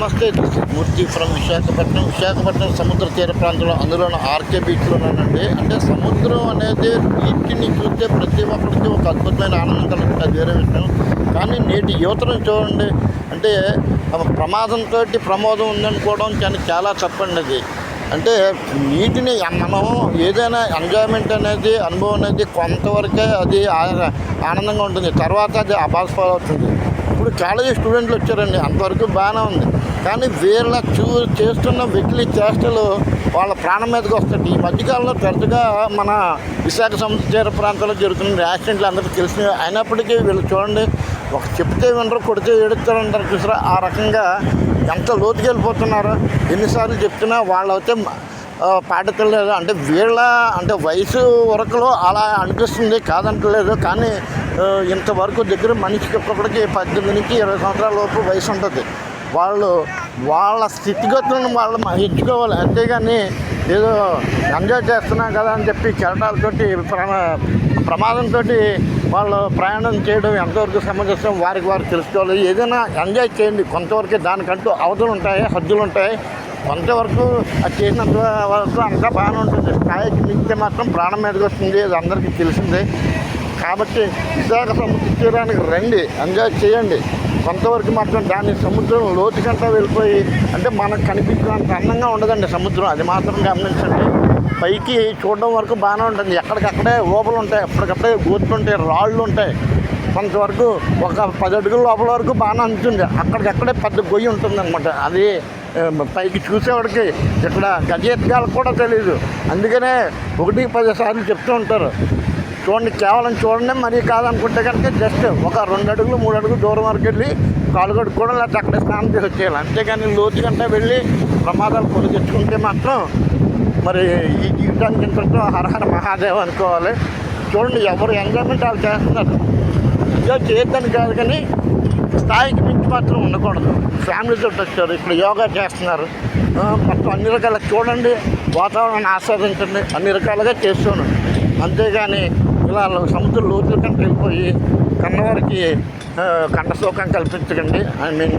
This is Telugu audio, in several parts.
నమస్తే దిస్ మూర్తి ఫ్రమ్ విశాఖపట్నం. విశాఖపట్నం సముద్ర తీర ప్రాంతంలో అందులో ఆర్కే బీచ్లోనండి అంటే సముద్రం అనేది నీటిని చూస్తే ప్రతి ఒక్కరికి ఒక అద్భుతమైన ఆనందం కలుగుతుంది అది వేరే విషయం. కానీ నేటి యువతను చూడండి అంటే ఆ ప్రమాదంతో ప్రమోదం ఉందనుకోవడం కానీ చాలా తప్పండి అది. అంటే నీటిని మనం ఏదైనా ఎంజాయ్మెంట్ అనేది అనుభవం అనేది కొంతవరకే అది ఆ- ఆనందంగా ఉంటుంది. తర్వాత అది అబాస్పాలు అవుతుంది ఇప్పుడు కాలేజీ స్టూడెంట్లు వచ్చారండి అంతవరకు బాగానే ఉంది. కానీ వీళ్ళ చూ చేస్తున్న వెకిలి చేష్టలు వాళ్ళ ప్రాణం మీదకి వస్తాయి. ఈ మధ్యకాలంలో తరచుగా మన విశాఖ సముద్ర తీర ప్రాంతంలో జరుగుతున్న యాక్సిడెంట్లు అందరికీ తెలిసినవి. అయినప్పటికీ వీళ్ళు చూడండి ఒక చెప్తే వినరు కొడితే ఏడుస్తారు అంటారు చూసారా? ఆ రకంగా ఎంత లోతుకి వెళ్ళిపోతున్నారు ఎన్నిసార్లు చెప్తున్నా వాళ్ళు అయితే పాడతలేదు అంటే వీళ్ళ అంటే వయసు వరకులో అలా అనిపిస్తుంది కాదంటలేదు. కానీ ఇంతవరకు దగ్గర మనిషికి ఒక్కొక్కడికి పద్దెనిమిది నుంచి ఇరవై సంవత్సరాల లోపు వయసు ఉంటుంది. వాళ్ళు వాళ్ళ స్థితిగతులను వాళ్ళు హెచ్చుకోవాలి అంతేగాని ఏదో ఎంజాయ్ చేస్తున్నాం కదా అని చెప్పి కెరటాలతోటి ప్రమా ప్రమాదంతో వాళ్ళు ప్రయాణం చేయడం ఎంతవరకు సమంజసం వారికి వారు తెలుసుకోవాలి. ఏదైనా ఎంజాయ్ చేయండి. కొంతవరకు దానికంటూ అవధులు ఉంటాయి హద్దులు ఉంటాయి. కొంతవరకు అది చేసినంత వరకు అంతా బాగానే ఉంటుంది. స్థాయికి మించితే మాత్రం ప్రాణం మీదకి వస్తుంది. అది అందరికీ తెలిసిందే. కాబట్టి విశాఖ సముద్ర తీరానికి రండి ఎంజాయ్ చేయండి. కొంతవరకు మాత్రం దాన్ని సముద్రం లోతుకంతా వెళ్ళిపోయి అంటే మనకు కనిపించినంత అందంగా ఉండదండి సముద్రం అది మాత్రం గమనించండి. పైకి చూడడం వరకు బాగానే ఉంటుంది. ఎక్కడికక్కడే ఓపలు ఉంటాయి అప్పటికప్పుడే గోతులు ఉంటాయి రాళ్ళు ఉంటాయి. కొంతవరకు ఒక పది అడుగుల లోపల వరకు బాగానే ఉంటుంది. అక్కడికక్కడే పెద్ద గొయ్యి ఉంటుంది అనమాట అది పైకి చూసేవాడికి ఇక్కడ గజెత్గాలకు కూడా తెలియదు అందుకనే ఒకటి పది సార్లు చెప్తూ ఉంటారు. చూడండి కేవలం చూడండి మరీ కాదనుకుంటే కనుక జస్ట్ ఒక రెండు అడుగులు మూడు అడుగులు దూరం వరకు వెళ్ళి కాలు కడుక్కోవడం లేకపోతే అక్కడ స్నానం చేసి వచ్చేయాలి. అంతేగాని లోతు కంటే వెళ్ళి ప్రమాదాలు కొని తెచ్చుకుంటే మాత్రం మరి ఈ జీవితానికి ఇంతటితో హరహర మహాదేవ్ అనుకోవాలి. చూడండి ఎవరు ఎంజాయ్మెంట్ వాళ్ళు చేస్తున్నారు. ఎంజాయ్ చేయొద్దని కాదు కానీ స్థాయికి మించి మాత్రం ఉండకూడదు. ఫ్యామిలీతో వచ్చారు ఇక్కడ యోగా చేస్తున్నారు. మొత్తం అన్ని రకాల చూడండి వాతావరణాన్ని ఆస్వాదించండి అన్ని రకాలుగా చేస్తున్నాను అంతేగాని ఇలా సముద్ర లోతుల కంటే వెళ్ళిపోయి కన్నవారికి కంఠశోకం కల్పించకండి. ఐ మీన్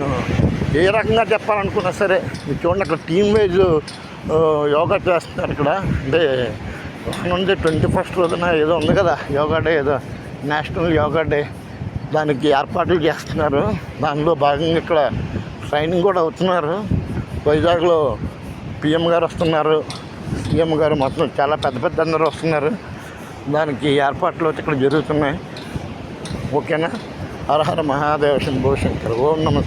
ఏ రకంగా చెప్పాలనుకున్నా సరే మీరు చూడండి అక్కడ టీమ్ వైజ్ యోగా చేస్తున్నారు ఇక్కడ. అంటే ఉంది ట్వంటీ ఫస్ట్ రోజున ఏదో ఉంది కదా యోగా డే ఏదో నేషనల్ యోగా డే. దానికి ఏర్పాట్లు చేస్తున్నారు. దానిలో భాగంగా ఇక్కడ ట్రైనింగ్ కూడా అవుతున్నారు. వైజాగ్లో పిఎం గారు వస్తున్నారు. సీఎం గారు మొత్తం చాలా పెద్ద పెద్ద అందరూ వస్తున్నారు. దానికి ఏర్పాట్లు అయితే ఇక్కడ జరుగుతున్నాయి. ఓకేనా? హరహర మహాదేవ శంభో శంకర్. ఓం నమ